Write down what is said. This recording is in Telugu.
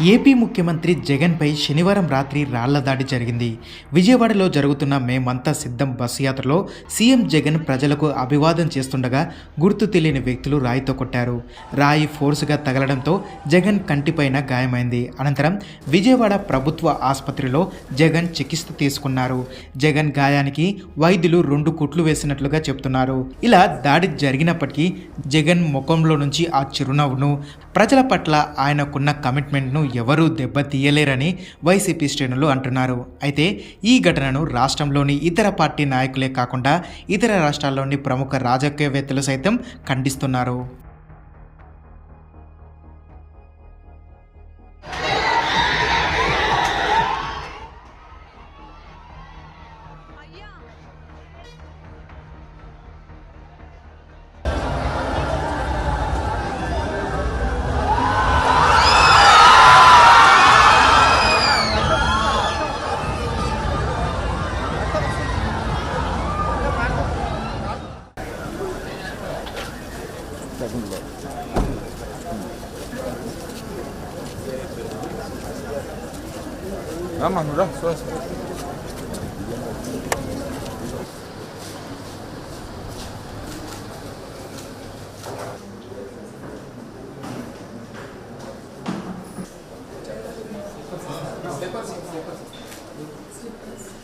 ఏపీ ముఖ్యమంత్రి జగన్పై శనివారం రాత్రి రాళ్ళ దాడి జరిగింది. విజయవాడలో జరుగుతున్న మేమంతా సిద్ధం బస్సు యాత్రలో సీఎం జగన్ ప్రజలకు అభివాదం చేస్తుండగా గుర్తు తెలియని వ్యక్తులు రాయితో కొట్టారు. రాయి ఫోర్సుగా తగలడంతో జగన్ కంటిపైన గాయమైంది. అనంతరం విజయవాడ ప్రభుత్వ ఆసుపత్రిలో జగన్ చికిత్స తీసుకున్నారు. జగన్ గాయానికి వైద్యులు రెండు కుట్లు వేసినట్లుగా చెప్తున్నారు. ఇలా దాడి జరిగినప్పటికీ జగన్ ముఖంలో నుంచి ఆ చిరునవ్వును ప్రజల పట్ల ఆయనకున్న కమిట్మెంట్ను ఎవరూ దెబ్బతీయలేరని వైసీపీ శ్రేణులు అంటున్నారు. అయితే ఈ ఘటనను రాష్ట్రంలోని ఇతర పార్టీ నాయకులే కాకుండా ఇతర రాష్ట్రాల్లోని ప్రముఖ రాజకీయవేత్తలు సైతం ఖండిస్తున్నారు. 작은 거. 음. 나 마누라 쏘았어. Thank you.